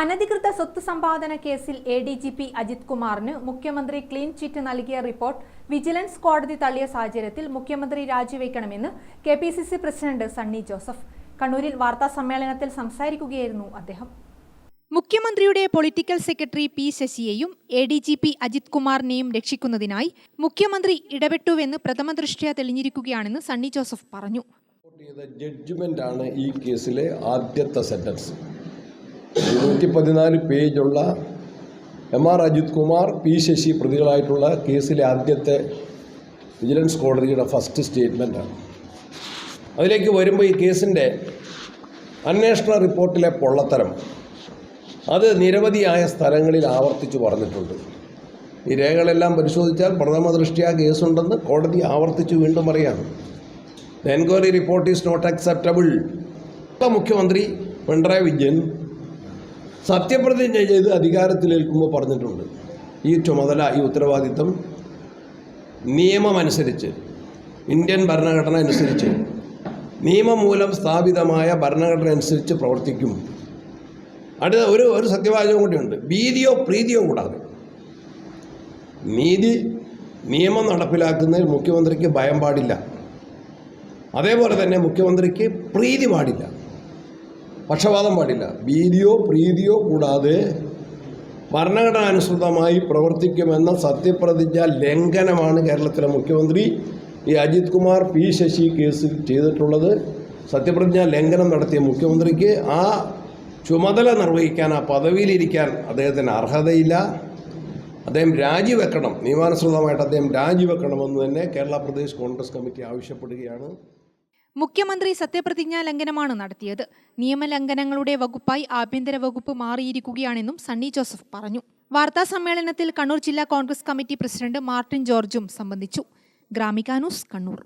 അനധികൃത സ്വത്ത് സമ്പാദന കേസിൽ A D G P Ajith കുമാറിന് മുഖ്യമന്ത്രി ക്ലീൻ ചിറ്റ് നൽകിയ റിപ്പോർട്ട് വിജിലൻസ് കോടതി തള്ളിയ സാഹചര്യത്തിൽ മുഖ്യമന്ത്രി രാജിവെക്കണമെന്ന് K P C C president Sunny Joseph. കണ്ണൂരിൽ വാർത്താ സമ്മേളനത്തിൽ സംസാരിക്കുകയായിരുന്നു അദ്ദേഹം. മുഖ്യമന്ത്രിയുടെ political secretary P ശശിയെയും A D G P Ajith കുമാറിനെയും രക്ഷിക്കുന്നതിനായി മുഖ്യമന്ത്രി ഇടപെട്ടുവെന്ന് പ്രഥമ ദൃഷ്ടിയ തെളിഞ്ഞിരിക്കുകയാണെന്ന് സണ്ണി ജോസഫ് പറഞ്ഞു. ചെയ്ത ജഡ്ജ്മെന്റ് ആണ് ഈ കേസിലെ ആദ്യത്തെ സെന്റൻസ് നൂറ്റി പതിനാല് പേജുള്ള M R Ajith Kumar P Sasi പ്രതികളായിട്ടുള്ള കേസിലെ ആദ്യത്തെ വിജിലൻസ് കോടതിയുടെ ഫസ്റ്റ് സ്റ്റേറ്റ്മെന്റാണ്. അതിലേക്ക് വരുമ്പോൾ ഈ കേസിന്റെ അന്വേഷണ റിപ്പോർട്ടിലെ പൊള്ളത്തരം. അത് നിരവധിയായ സ്ഥലങ്ങളിൽ ആവർത്തിച്ച് പറഞ്ഞിട്ടുണ്ട്. ഈ രേഖകളെല്ലാം പരിശോധിച്ചാൽ പ്രഥമ ദൃഷ്ടിയാ കേസുണ്ടെന്ന് കോടതി ആവർത്തിച്ച് വീണ്ടും പറയാണ് enquiry report is not acceptable മുഖ്യമന്ത്രി പിണറായി വിജയൻ സത്യപ്രതിജ്ഞ ചെയ്ത് അധികാരത്തിലേൽക്കുമ്പോൾ പറഞ്ഞിട്ടുണ്ട്. ഈ ചുമതല ഈ ഉത്തരവാദിത്തം നിയമമനുസരിച്ച് ഇന്ത്യൻ ഭരണഘടന അനുസരിച്ച് നിയമം മൂലം സ്ഥാപിതമായ ഭരണഘടന അനുസരിച്ച് പ്രവർത്തിക്കും. അടുത്ത ഒരു ഒരു സത്യവാചകം കൂടിയുണ്ട് ഭീതിയോ പ്രീതിയോ കൂടാതെ. നീതി നിയമം നടപ്പിലാക്കുന്നതിൽ മുഖ്യമന്ത്രിക്ക് ഭയം പാടില്ല. അതേപോലെ തന്നെ മുഖ്യമന്ത്രിക്ക് പ്രീതി പാടില്ല. പക്ഷപാതം പാടില്ല. ഭീതിയോ പ്രീതിയോ കൂടാതെ ഭരണഘടനാനുസൃതമായി പ്രവർത്തിക്കുമെന്ന സത്യപ്രതിജ്ഞ ലംഘനമാണ് കേരളത്തിലെ മുഖ്യമന്ത്രി ഈ അജിത് കുമാർ പി ശശി കേസിൽ ചെയ്തിട്ടുള്ളത്. സത്യപ്രതിജ്ഞ ലംഘനം നടത്തിയ മുഖ്യമന്ത്രിക്ക് ആ ചുമതല നിർവഹിക്കാൻ ആ പദവിയിലിരിക്കാൻ അദ്ദേഹത്തിന് അർഹതയില്ല. അദ്ദേഹം രാജിവെക്കണം. നിയമാനുസൃതമായിട്ട് അദ്ദേഹം രാജിവെക്കണമെന്ന് തന്നെ കേരള പ്രദേശ് കോൺഗ്രസ് കമ്മിറ്റി ആവശ്യപ്പെടുകയാണ്. മുഖ്യമന്ത്രി സത്യപ്രതിജ്ഞാ ലംഘനമാണ് നടത്തിയത്. നിയമലംഘനങ്ങളുടെ വകുപ്പായി ആഭ്യന്തര വകുപ്പ് മാറിയിരിക്കുകയാണെന്നും സണ്ണി ജോസഫ് പറഞ്ഞു. വാർത്താ സമ്മേളനത്തിൽ കണ്ണൂർ ജില്ലാ കോൺഗ്രസ് കമ്മിറ്റി പ്രസിഡന്റ് മാർട്ടിൻ ജോർജും സംബന്ധിച്ചു. ഗ്രാമിക ന്യൂസ് കണ്ണൂർ.